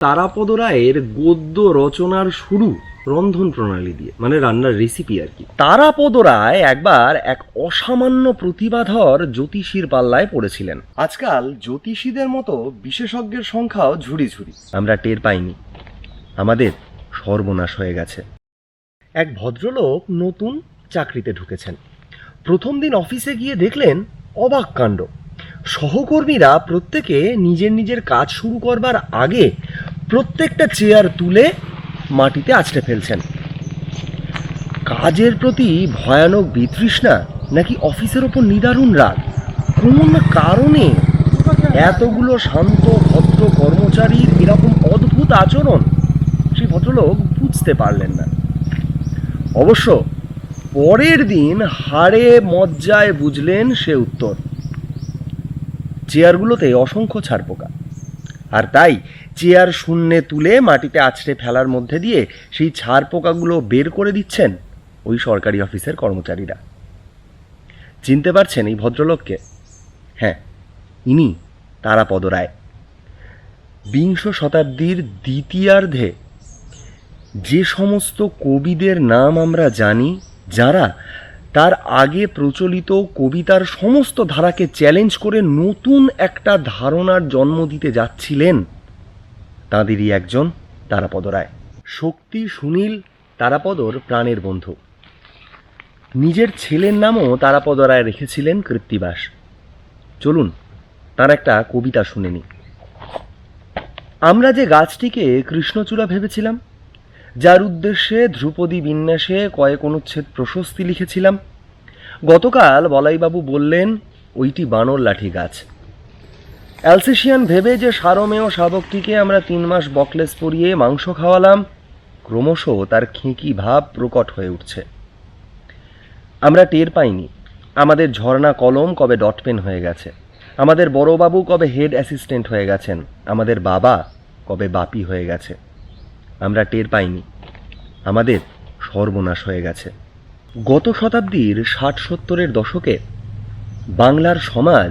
তারাপদ রায়ের গদ্য রচনার শুরু রন্ধন প্রণালী দিয়ে মানে রান্নার রেসিপি আর কি। তারাপদ রায় একবার এক অসামান্য প্রতিভাধর জ্যোতিষীর পাল্লায় পড়েছিলেন। আজকাল জ্যোতিষীদের মতো বিশেষজ্ঞের সংখ্যাও ঝুড়ি ঝুড়ি। আমরা টের পাইনি। আমাদের সর্বনাশ হয়ে গেছে। এক ভদ্রলোক নতুন চাকরিতে ঢুকেছেন। প্রথম দিন অফিসে গিয়ে দেখলেন অবাক কাণ্ড। সহকর্মীরা প্রত্যেকে নিজের নিজের কাজ শুরু করবার আগে প্রত্যেকটা চেয়ার তুলে মাটিতে আছড়ে ফেলছেন। কাজের প্রতি ভয়ানক বিতৃষ্ণা নাকি অফিসের ওপর নিদারুণ রাগ? কোন কারণে এতগুলো শান্ত, ভদ্র কর্মচারীর এরকম অদ্ভুত আচরণ সেই ভদ্রলোক বুঝতে পারলেন না। অবশ্য পরের দিন হাড়ে মজ্জায় বুঝলেন সে উত্তর। চেয়ারগুলোতে অসংখ্য ছারপোকা আর তাই চেয়ার শূন্যে তুলে মাটিতে আছড়ে ফেলার মধ্যে দিয়ে সেই ছাড় পোকাগুলো বের করে দিচ্ছেন ওই সরকারি অফিসের কর্মচারীরা। চিনতে পারছেন এই ভদ্রলোককে? হ্যাঁ ইনি তারাপদ রায় বিংশ শতাব্দীর দ্বিতীয়ার্ধে যে সমস্ত কবিদের নাম আমরা জানি, যারা তার আগে প্রচলিত কবিতার সমস্ত ধারাকে চ্যালেঞ্জ করে নতুন একটা ধারণার জন্ম দিতে যাচ্ছিলেন তাঁদেরই একজন তারাপদ রায়। শক্তি সুনীল তারাপদর প্রাণের বন্ধু। নিজের ছেলের নামও তারাপদ রায় রেখেছিলেন কৃত্তিবাস। চলুন, তার একটা কবিতা শুনে নিই। আমরা যে গাছটিকে কৃষ্ণচূড়া ভেবেছিলাম, যার উদ্দেশ্যে ধ্রুপদী বিন্যাসে কয়েক অনুচ্ছেদ প্রশস্তি লিখেছিলাম, গতকাল বলাইবাবু বললেন ওইটি বানর লাঠি গাছ। অ্যালসেশিয়ান ভেবে যে সারমেয় শাবকটিকে আমরা তিন মাস বকলেস পরিয়ে মাংস খাওয়ালাম, ক্রমশ তার খেঁকি ভাব প্রকট হয়ে উঠছে। আমরা টের পাইনি, আমাদের ঝর্ণা কলম কবে ডটপেন হয়ে গেছে, আমাদের বড়বাবু কবে হেড অ্যাসিস্ট্যান্ট হয়ে গেছেন, আমাদের বাবা কবে বাপি হয়ে গেছে। আমরা টের পাইনি, আমাদের সর্বনাশ হয়ে গেছে। গত শতাব্দীর ষাট সত্তরের দশকে বাংলার সমাজ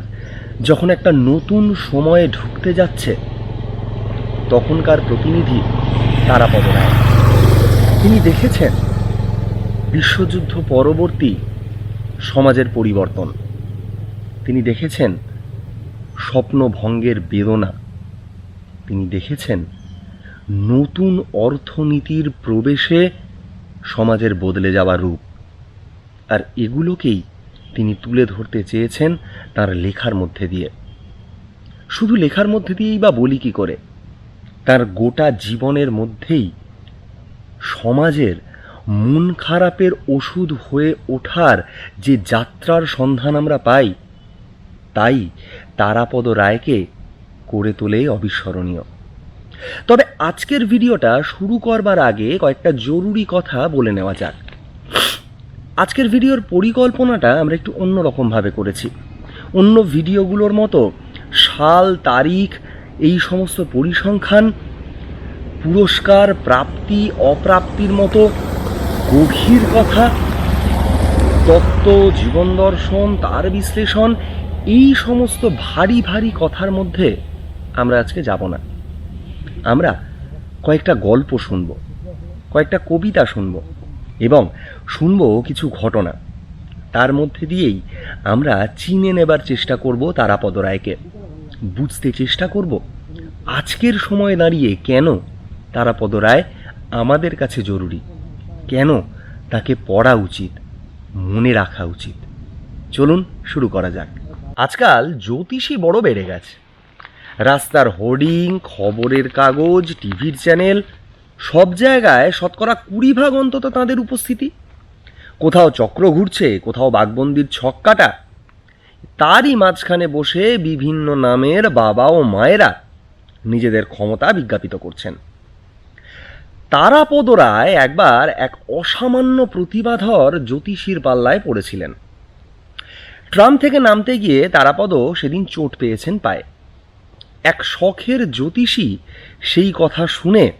যখন একটা নতুন সময়ে ঢুকতে যাচ্ছে, তখনকার প্রতিনিধি তারাপদ রায় তিনি দেখেছেন বিশ্বযুদ্ধ পরবর্তী সমাজের পরিবর্তন। তিনি দেখেছেন স্বপ্নভঙ্গের বেদনা। তিনি দেখেছেন নতুন অর্থনীতির প্রবেশে সমাজের বদলে যাওয়া রূপ। আর এগুলোকেই তিনি তুলে ধরতে চেয়েছেন তার লেখার মধ্যে দিয়ে। শুধু লেখার মধ্যে দিয়েই বা বলি কি করে? তার গোটা জীবনের মধ্যেই সমাজের মন খারাপের ওষুধ হয়ে ওঠার যে যাত্রার সন্ধান আমরা পাই, তাই তারাপদ রায়কে করে তোলে অবিস্মরণীয়। তবে আজকের ভিডিওটা শুরু করবার আগে কয়েকটা জরুরি কথা বলে নেওয়া যাক। আজকের ভিডিওর পরিকল্পনাটা আমরা একটু অন্যরকমভাবে করেছি। অন্য ভিডিওগুলোর মতো সাল, তারিখ, এই সমস্ত পরিসংখ্যান, পুরস্কার, প্রাপ্তি, অপ্রাপ্তির মতো গভীর কথা, তত্ত্ব, জীবন দর্শন, তার বিশ্লেষণ, এই সমস্ত ভারী ভারী কথার মধ্যে আমরা আজকে যাব না। আমরা কয়েকটা গল্প শুনব, কয়েকটা কবিতা শুনব। এবং শুনব কিছু ঘটনা। তার মধ্যে দিয়েই আমরা চিনে নেবার চেষ্টা করব তারাপদ রায়কে। বুঝতে চেষ্টা করব, আজকের সময়ে দাঁড়িয়ে কেন তারাপদ রায় আমাদের কাছে জরুরি? কেন তাকে পড়া উচিত, মনে রাখা উচিত? চলুন শুরু করা যাক। আজকাল জ্যোতিষী বড় বেড়ে গেছে। রাস্তার হোর্ডিং, খবরের কাগজ, টিভির চ্যানেল সব জায়গায় শতকরা কুড়ি ভাগ অন্তত তাঁদের উপস্থিতি। কোথাও চক্র ঘুরছে, কোথাও বাঘবন্দির ছক কাটা। তারই মাঝখানে বসে বিভিন্ন নামের বাবা ও মায়েরা নিজেদের ক্ষমতা বিজ্ঞাপিত করছেন। তারাপদ রায় একবার এক অসামান্য প্রতিভাধর জ্যোতিষীর পাল্লায় পড়েছিলেন। ট্রাম থেকে নামতে গিয়ে তারাপদ সেদিন চোট পেয়েছেন পায়ে। এক শখের জ্যোতিষী সেই কথা শুনে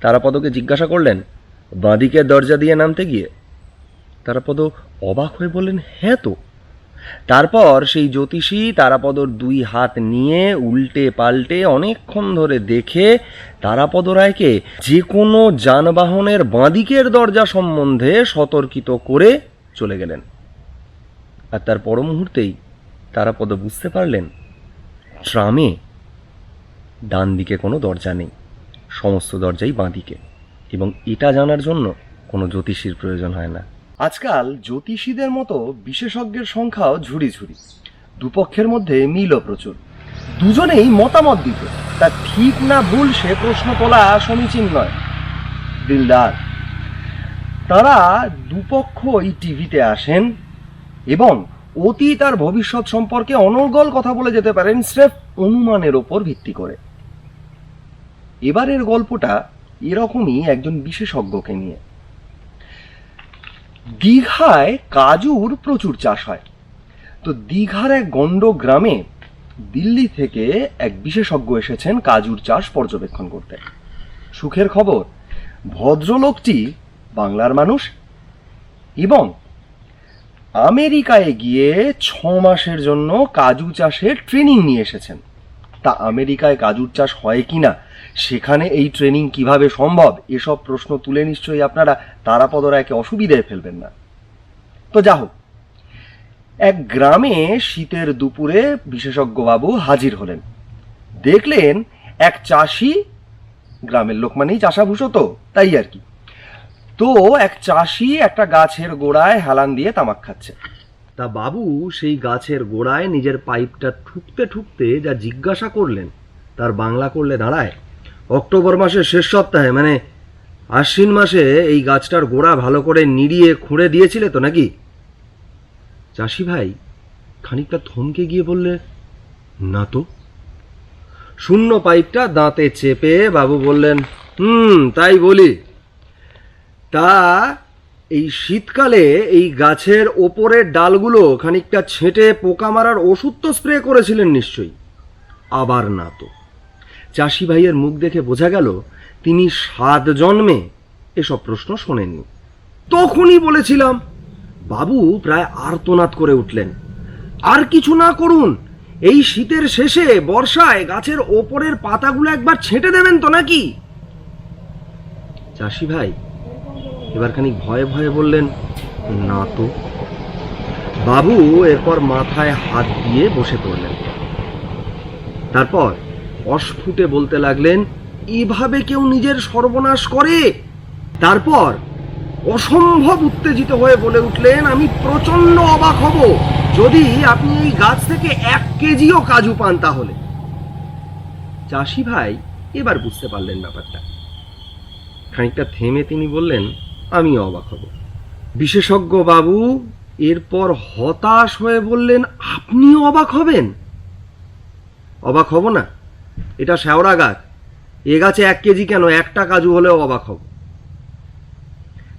তারাপদকে জিজ্ঞাসা করলেন বাঁদিকের দরজা দিয়ে নামতে গিয়ে। তারাপদ অবাক হয়ে বললেন হ্যাঁ তো। তারপর সেই জ্যোতিষী তারাপদর দুই হাত নিয়ে উল্টে পাল্টে অনেকক্ষণ ধরে দেখে তারাপদ রায়কে যে কোনো যানবাহনের বাঁদিকের দরজা সম্বন্ধে সতর্কিত করে চলে গেলেন। আর তার পর মুহূর্তেই তারাপদ বুঝতে পারলেন, ট্রামে ডান দিকে কোনো দরজা নেই। সমস্ত দরজাই বাঁ দিকে এবং এটা জানার জন্য কোনো জ্যোতিষীর প্রয়োজন হয় না। আজকাল জ্যোতিষীদের মতো বিশেষজ্ঞের সংখ্যাও ঝুড়ি ঝুড়ি দুপক্ষের মধ্যে মিলও প্রচুর। দুজনেই মতামত দিত, তা ঠিক না ভুল সে প্রশ্ন তোলা সমীচীন নয়। দিলদার, তারা দুপক্ষই টিভিতে আসেন এবং অতীত আর ভবিষ্যৎ সম্পর্কে অনর্গল কথা বলে যেতে পারেন স্রেফ অনুমানের ওপর ভিত্তি করে। এবারের গল্পটা এরকমই একজন বিশেষজ্ঞকে নিয়ে। দীঘায় কাজুর প্রচুর চাষ হয়। তো দীঘার এক গণ্ড গ্রামে দিল্লি থেকে এক বিশেষজ্ঞ এসেছেন কাজুর চাষ পর্যবেক্ষণ করতে। সুখের খবর, ভদ্রলোকটি বাংলার মানুষ এবং আমেরিকায় গিয়ে ছ মাসের জন্য কাজু চাষের ট্রেনিং নিয়ে এসেছেন। তা আমেরিকায় কাজুর চাষ হয় কিনা সেখানে এই ট্রেনিং কীভাবে সম্ভব? এসব প্রশ্ন তুলে নিশ্চয়ই আপনারা তারাপদ রায়কে অসুবিধায় ফেলবেন না। তো যা হোক, এক গ্রামে শীতের দুপুরে বিশেষজ্ঞবাবু হাজির হলেন। দেখলেন এক চাষি, গ্রামের লোক মানেই চাষাভূষো তো, তাই আর কি। তো এক চাষি একটা গাছের গোড়ায় হেলান দিয়ে তামাক খাচ্ছে। তা বাবু, সেই গাছের গোড়ায় নিজের পাইপটা ঠুকতে ঠুকতে যা জিজ্ঞাসা করলেন, তার বাংলা করলে দাঁড়ায়। অক্টোবর মাসের শেষ সপ্তাহে মানে আশ্বিন মাসে এই গাছটার গোড়া ভালো করে নিড়িয়ে খুঁড়ে দিয়েছিলে তো নাকি? চাষি ভাই খানিকটা থমকে গিয়ে বললে, না তো। শূন্য পাইপটা দাঁতে চেপে বাবু বললেন, হুম, তাই বলি। তা এই শীতকালে এই গাছের ওপরের ডালগুলো খানিকটা ছেঁটে পোকা মারার ওষুধ তো স্প্রে করেছিলেন নিশ্চয়ই। আবার না তো। চাষি ভাইয়ের মুখ দেখে বোঝা গেল, তিনি সাত জন্মে এসব প্রশ্ন শোনেননি। তখনই বলেছিলাম, বাবু, প্রায় আর্তনাদ করে উঠলেন। আর কিছু না করুন, এই শীতের শেষে বর্ষায় গাছের ওপরের পাতাগুলো একবার ছেঁটে দেবেন তো নাকি? চাষি ভাই এবার খানিক ভয়ে ভয়ে বললেন, না তো। বাবু এরপর মাথায় হাত দিয়ে বসে পড়লেন। তারপর অস্ফুটে বলতে লাগলেন, এভাবে কেউ নিজের সর্বনাশ করে? তারপর, অসম্ভব উত্তেজিত হয়ে বলে উঠলেন, আমি প্রচণ্ড অবাক হব। যদি আপনি এই গাছ থেকে এক কেজিও কাজু পান তাহলে। চাষি ভাই এবার বুঝতে পারলেন ব্যাপারটা। খানিকটা থেমে তিনি বললেন, আমি অবাক হব। বিশেষজ্ঞ বাবু এরপর হতাশ হয়ে বললেন, আপনিও অবাক হবেন? অবাক হব না। এটা শ্যাওড়া গাছ। এ গাছে এক কেজি কেন? একটা কাজু হলেও অবাক হব।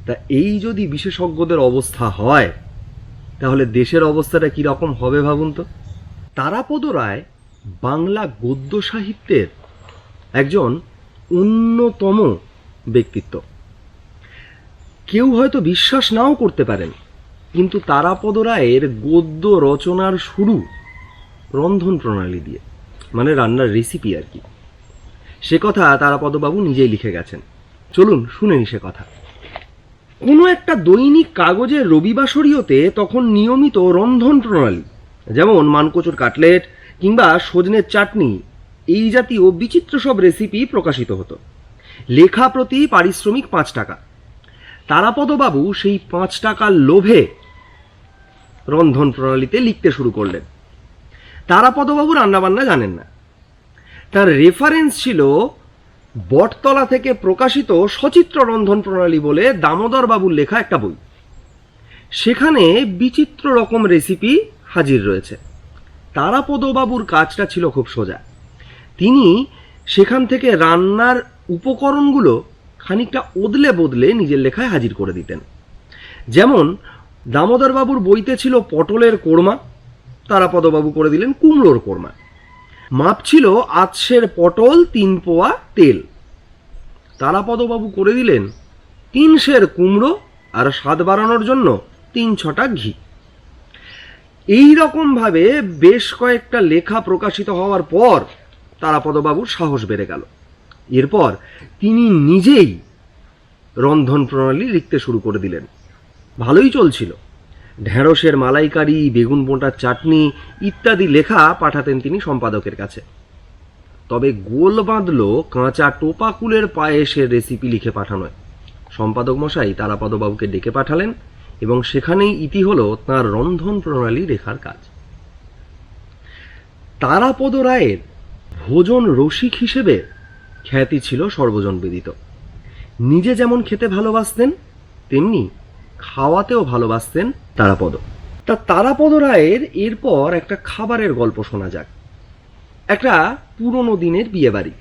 তা এই যদি বিশেষজ্ঞদের অবস্থা হয়, তাহলে দেশের অবস্থাটা কি রকম হবে ভাবুন তো? তারাপদ রায় বাংলা গদ্য সাহিত্যের একজন অন্যতম ব্যক্তিত্ব। কেউ হয়তো বিশ্বাস নাও করতে পারেন, কিন্তু তারাপদ রায়ের গদ্য রচনার শুরু রন্ধন প্রণালী দিয়ে। মানে রান্নার রেসিপি আর কি। সে কথা তারাপদবাবু নিজেই লিখে গেছেন। চলুন শুনেনি সে কথা। কোনো একটা দৈনিক কাগজের রবিবাসরীয়তে তখন নিয়মিত রন্ধন প্রণালী, যেমন মানকচুর কাটলেট কিংবা সজনের চাটনি, এই জাতীয় বিচিত্র সব রেসিপি প্রকাশিত হতো। লেখা প্রতি পারিশ্রমিক পাঁচ টাকা। তারাপদবাবু সেই পাঁচ টাকার লোভে রন্ধন প্রণালীতে লিখতে শুরু করলেন। তারাপদবাবু রান্নাবান্না জানেন না। তার রেফারেন্স ছিল বটতলা থেকে প্রকাশিত সচিত্র রন্ধন প্রণালী বলে দামোদর বাবুর লেখা একটা বই। সেখানে বিচিত্র রকম রেসিপি হাজির রয়েছে। তারাপদবাবুর কাজটা ছিল খুব সোজা। তিনি সেখান থেকে রান্নার উপকরণগুলো খানিকটা ওদলে বদলে নিজের লেখায় হাজির করে দিতেন। যেমন দামোদরবাবুর বইতে ছিল পটলের কোরমা তারাপদবাবু করে দিলেন কুমড়োর কোরমা। মাপ ছিল আতসের পটল, তিন পোয়া তেল। তারাপদবাবু করে দিলেন তিন সের কুমড়ো আর স্বাদ বাড়ানোর জন্য তিন ছটা ঘি। এই রকমভাবে বেশ কয়েকটা লেখা প্রকাশিত হওয়ার পর তারাপদবাবুর সাহস বেড়ে গেল। এরপর তিনি নিজেই রন্ধন প্রণালী লিখতে শুরু করে দিলেন। ভালোই চলছিল। ঢেঁড়সের মালাইকারি, বেগুন বোঁটার চাটনি ইত্যাদি লেখা পাঠাতেন তিনি সম্পাদকের কাছে। তবে গোল বাঁধল কাঁচা টোপাকুলের পায়েসের রেসিপি লিখে পাঠানোয় সম্পাদক মশাই তারাপদবাবুকে ডেকে পাঠালেন এবং সেখানেই ইতি হল তাঁর রন্ধন প্রণালী রেখার কাজ। তারাপদ রায়ের ভোজন রসিক হিসেবে খ্যাতি ছিল সর্বজন বিদিত। নিজে যেমন খেতে ভালোবাসতেন, তেমনি খাওয়াতেও ভালোবাসতেন তারাপদ। তা তারাপদ রায়ের এরপর একটা খাবারের গল্প শোনা যাক। একটা পুরনো দিনের বিয়েবাড়ি।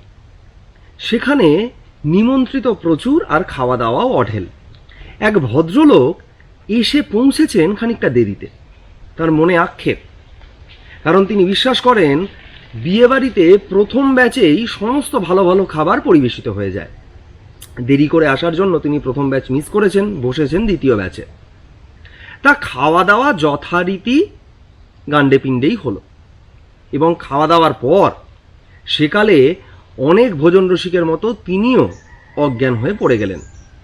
সেখানে নিমন্ত্রিত প্রচুর আর খাওয়া দাওয়াও অঢেল। এক ভদ্রলোক এসে পৌঁছেছেন খানিকটা দেরিতে। তার মনে আক্ষেপ। কারণ তিনি বিশ্বাস করেন, বিয়েবাড়িতে প্রথম ব্যাচেই সমস্ত ভালো ভালো খাবার পরিবেশিত হয়ে যায়। দেরি করে আসার জন্য তিনি প্রথম ব্যাচ মিস করেছেন, বসেছেন দ্বিতীয় ব্যাচে। তা খাওয়া দাওয়া যথারীতি গান্ডে পিণ্ডেই হলো। এবং খাওয়া দাওয়ার পর সেকালে অনেক ভোজন রসিকের মতো তিনিও অজ্ঞান হয়ে পড়ে গেলেন।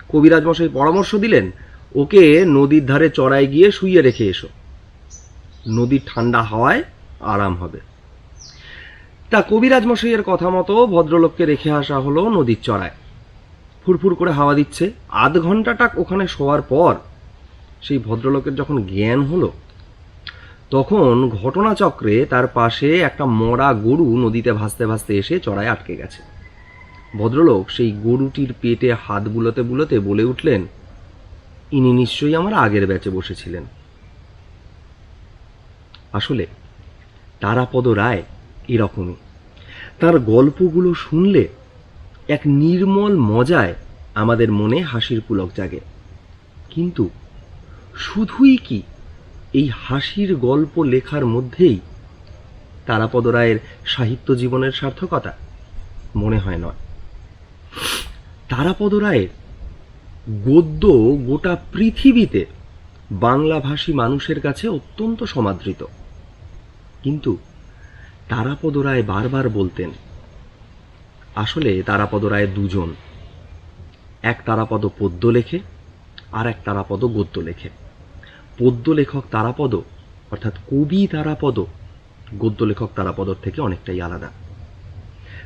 কবিরাজ মশাই পরামর্শ দিলেন, ওকে নদীর ধারে চড়ায় গিয়ে শুইয়ে রেখে এসো। নদীর ঠান্ডা হাওয়ায় আরাম হবে। তা কবিরাজ মশাইয়ের কথা মতো ভদ্রলোককে রেখে আসা হলো নদীর চড়ায়। ফুরফুর করে হাওয়া দিচ্ছে। আধ ঘন্টাটাক ওখানে শোয়ার পর সেই ভদ্রলোকের যখন জ্ঞান হলো, তখন ঘটনাচক্রে তার পাশে একটা মরা গরু নদীতে ভাসতে ভাসতে এসে চড়ায় আটকে গেছে। ভদ্রলোক সেই গরুটির পেটে হাত বুলোতে বুলোতে বলে উঠলেন, ইনি নিশ্চয়ই আমার আগের ব্যাচে বসেছিলেন। আসলে তারাপদ রায় এরকমই। তার গল্পগুলো শুনলে এক নির্মল মজায় আমাদের মনে হাসির পুলক জাগে। কিন্তু শুধুই কি এই হাসির গল্প লেখার মধ্যেই তারাপদ রায়ের সাহিত্য জীবনের সার্থকতা? মনে হয় নয়। তারাপদ রায়ের গদ্য গোটা পৃথিবীতে বাংলাভাষী মানুষের কাছে অত্যন্ত সমাদৃত। কিন্তু তারাপদ রায় বারবার বলতেন, আসলে তারাপদ রায় দুজন। এক তারাপদ পদ্য লেখে আর এক তারাপদ গদ্য লেখে। পদ্য লেখক তারাপদ, অর্থাৎ কবি তারাপদ গদ্য লেখক তারাপদর থেকে অনেকটাই আলাদা।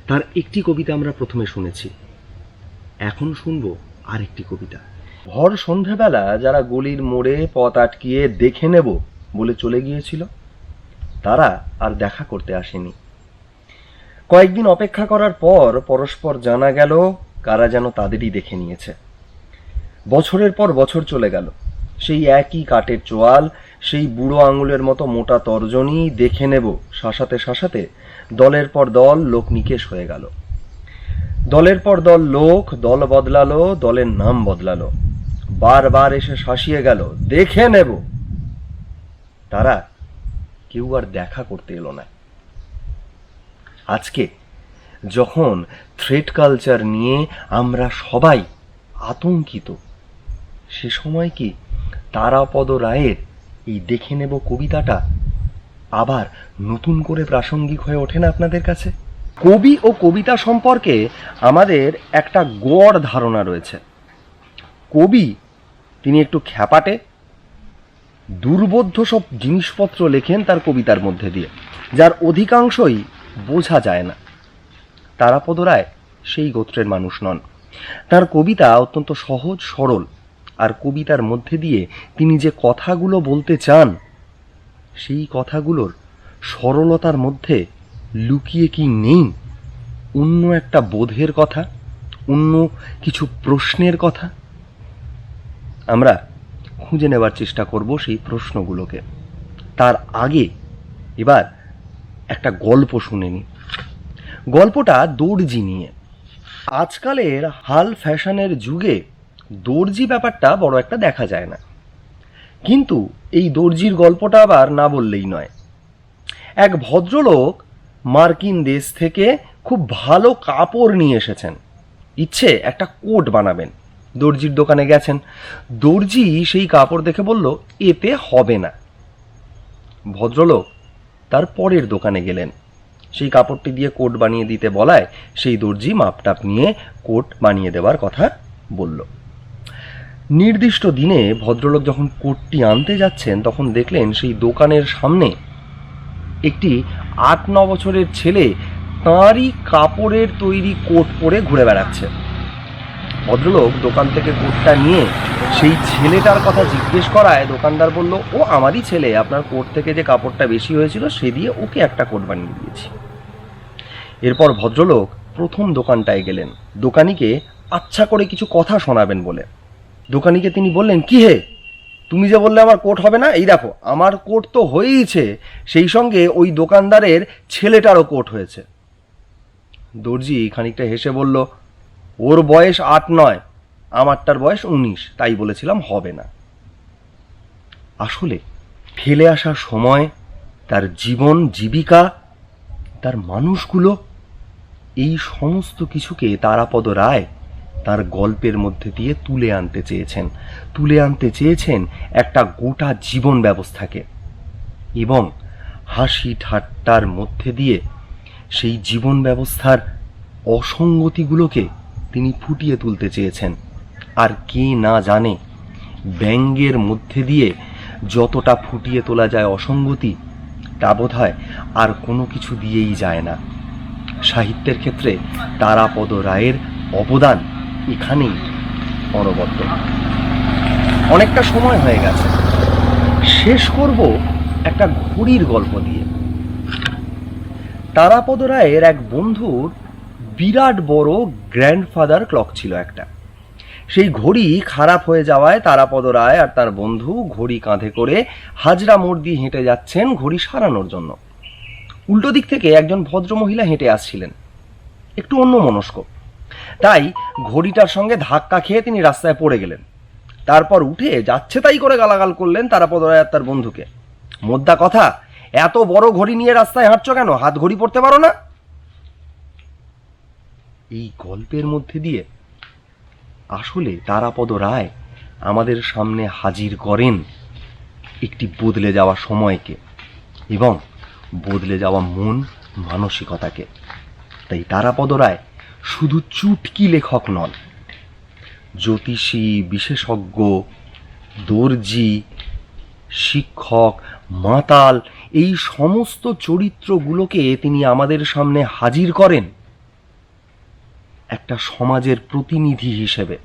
তার একটি কবিতা আমরা প্রথমে শুনেছি। এখন শুনব আরেকটি কবিতা। ভর সন্ধ্যাবেলা যারা গলির মোড়ে পথ আটকিয়ে দেখে নেব বলে চলে গিয়েছিল, তারা আর দেখা করতে আসেনি। কয়েকদিন অপেক্ষা করার পর পরস্পর জানা গেল কারা যেন তাদেরই দেখে নিয়েছে। বছরের পর বছর চলে গেল। সেই একই কাঠের চোয়াল, সেই বুড়ো আঙুলের মতো মোটা তর্জনী দেখে নেব শাসাতে শাসাতে। দলের পর দল, লোক নিকেশ হয়ে গেল। দলের পর দল, লোক, দল বদলালো, দলের নাম বদলালো। বারবার এসে শাসিয়ে গেল, দেখে নেব। তারা কেউ আর দেখা করতে এলো না। আজকে যখন থ্রেড কালচার নিয়ে আমরা সবাই আতঙ্কিত, সে সময় কি তারাপদ রায়ের এই দেখে নেব কবিতাটা। আবার নতুন করে প্রাসঙ্গিক হয়ে ওঠে না আপনাদের কাছে? কবি ও কবিতা সম্পর্কে আমাদের একটা গড় ধারণা রয়েছে। কবি, তিনি একটু খ্যাপাটে, দুর্বোধ্য সব জিনিসপত্র লেখেন তার কবিতার মধ্যে দিয়ে, যার অধিকাংশই বোঝা যায় না। তারাপদ রায় সেই গোত্রের মানুষ নন। তার কবিতা অত্যন্ত সহজ, সরল আর কবিতার মধ্যে দিয়ে তিনি যে কথাগুলো বলতে চান, সেই কথাগুলোর সরলতার মধ্যে লুকিয়ে কি নেই? অন্য একটা বোধের কথা? অন্য কিছু প্রশ্নের কথা? আমরা খুঁজে নেবার চেষ্টা করব সেই প্রশ্নগুলোকে। তার আগে এবার একটা গল্প শুনে নি গল্পটা দর্জি নিয়ে। আজকালের হাল ফ্যাশনের যুগে দর্জি ব্যাপারটা বড় একটা দেখা যায় না। কিন্তু এই দর্জির গল্পটা আবার না বললেই নয়। এক ভদ্রলোক মার্কিন দেশ থেকে খুব ভালো কাপড় নিয়ে এসেছেন। ইচ্ছে একটা কোট বানাবেন। দর্জির দোকানে গেছেন। দর্জি সেই কাপড় দেখে বলল, এতে হবে না। ভদ্রলোক তার পরের দোকানে গেলেন। সেই কাপড়টি দিয়ে কোট বানিয়ে দিতে বলায় সেই দর্জি মাপটাপ নিয়ে কোট বানিয়ে দেওয়ার কথা বলল। নির্দিষ্ট দিনে ভদ্রলোক যখন কোটটি আনতে যাচ্ছেন, তখন দেখলেন সেই দোকানের সামনে একটি আট ন বছরের ছেলে তাঁরই কাপড়ের তৈরি কোট পরে ঘুরে বেড়াচ্ছে। ভদ্রলোক দোকান থেকে কোটটা নিয়ে সেই ছেলেটার কথা জিজ্ঞেস করায়, দোকানদার বলল, ও আমারই ছেলে, আপনার কোট থেকে যে কাপড়টা বেশি হয়েছিল, সে দিয়ে ওকে একটা কোট বানিয়ে দিয়েছি। এরপর ভদ্রলোক প্রথম দোকানটায় গেলেন। দোকানিকে আচ্ছা করে কিছু কথা শোনাবেন বলে। দোকানিকে তিনি বললেন, কি হে? তুমি যে বললে আমার কোট হবে না? এই দেখো, আমার কোট তো হয়েইছে। সেই সঙ্গে ওই দোকানদারের ছেলেটারও কোট হয়েছে। দর্জি খানিকটা হেসে বলল, ওর বয়স আট নয়, আমারটার বয়স উনিশ, তাই বলেছিলাম হবে না। আসলে ফেলে আসার সময় তার জীবন, জীবিকা, তার মানুষগুলো এই সমস্ত কিছুকে তারাপদ রায় তার গল্পের মধ্যে দিয়ে তুলে আনতে চেয়েছেন। তুলে আনতে চেয়েছেন একটা গোটা জীবন ব্যবস্থাকে এবং হাসি ঠাট্টার মধ্যে দিয়ে সেই জীবন ব্যবস্থার অসঙ্গতিগুলোকে তিনি ফুটিয়ে তুলতে চেয়েছেন। আর কে না জানে, ব্যঙ্গের মধ্যে দিয়ে যতটা ফুটিয়ে তোলা যায় অসঙ্গতি, তা বোধ হয় আর কোনো কিছু দিয়েই যায় না। সাহিত্যের ক্ষেত্রে তারাপদ রায়ের অবদান এখানেই অনবদ্য। অনেকটা সময় হয়ে গেছে। শেষ করব একটা ঘড়ির গল্প দিয়ে। তারাপদ রায়ের এক বন্ধুর বিরাট বড় গ্র্যান্ডফাদার ক্লক ছিল একটা। সেই ঘড়ি খারাপ হয়ে যাওয়ায় তারাপদ রায় আর তার বন্ধু ঘড়ি কাঁধে করে হাজরা মোড় দিয়ে হেঁটে যাচ্ছেন ঘড়ি সারানোর জন্য। উল্টো দিক থেকে একজন ভদ্রমহিলা হেঁটে আসছিলেন। একটু অন্য মনস্ক তাই ঘড়িটার সঙ্গে ধাক্কা খেয়ে তিনি রাস্তায় পড়ে গেলেন। তারপর উঠে যাচ্ছে তাই করে গালাগাল করলেন তারাপদ রায় তার বন্ধুকে। মোদ্দা কথা, এত বড় ঘড়ি নিয়ে রাস্তায় হাঁটছো কেন? হাত ঘড়ি পড়তে পারো না? এই গল্পের মধ্যে দিয়ে আসলে তারাপদ রায় আমাদের সামনে হাজির করেন একটি বদলে যাওয়া সময়কে এবং বদলে যাওয়া মন মানসিকতাকে। তাই তারাপদ রায় শুধু চুটকি লেখক নন, জ্যোতিষী, বিশেষজ্ঞ, দর্জি, শিক্ষক, মাতাল, এই সমস্ত চরিত্রগুলোকে তিনি আমাদের সামনে হাজির করেন একটা সমাজের প্রতিনিধি হিসেবে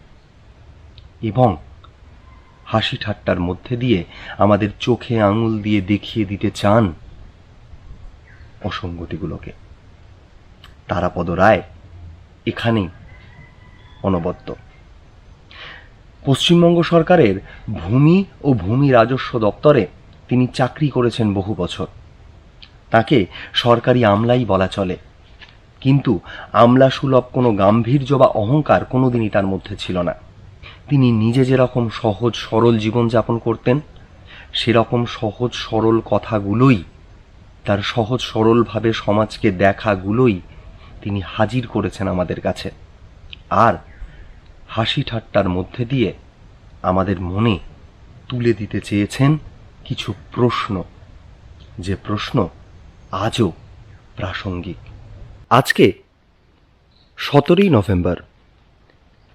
এবং হাসি ঠাট্টার মধ্যে দিয়ে আমাদের চোখে আঙুল দিয়ে দেখিয়ে দিতে চান অসঙ্গতিগুলোকে। তারাপদ রায় এখানেই অনবদ্য। পশ্চিমবঙ্গ সরকারের ভূমি ও ভূমি রাজস্ব দপ্তরে তিনি চাকরি করেছেন বহু বছর। তাকে সরকারি আমলাই বলা চলে। কিন্তু আমলা সুলভ কোনো গাম্ভীর্য বা অহংকার কোনোদিনই তার মধ্যে ছিল না। তিনি নিজে যেরকম সহজ সরল জীবনযাপন করতেন, সেরকম সহজ সরল কথাগুলোই, তার সহজ সরলভাবে সমাজকে দেখাগুলোই তিনি হাজির করেছেন আমাদের কাছে। আর হাসি ঠাট্টার মধ্যে দিয়ে আমাদের মনে তুলে দিতে চেয়েছেন কিছু প্রশ্ন। যে প্রশ্ন আজও প্রাসঙ্গিক। আজকে সতেরোই নভেম্বর,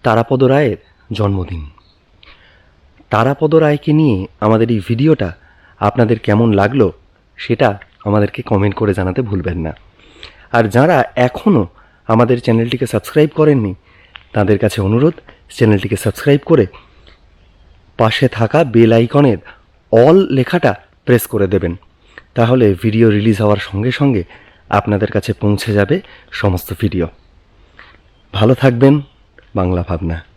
তারাপদ রায়ের জন্মদিন। তারাপদ রায়কে নিয়ে আমাদের এই ভিডিওটা আপনাদের কেমন লাগল সেটা আমাদেরকে কমেন্ট করে জানাতে ভুলবেন না। আর যারা এখনও আমাদের চ্যানেলটিকে সাবস্ক্রাইব করেননি, তাদের কাছে অনুরোধ, চ্যানেলটিকে সাবস্ক্রাইব করে পাশে থাকা বেল আইকনের অল লেখাটা প্রেস করে দেবেন। তাহলে ভিডিও রিলিজ হওয়ার সঙ্গে সঙ্গে আপনাদের কাছে পৌঁছে যাবে সমস্ত ভিডিও। ভালো থাকবেন, বাংলা ভাবনা।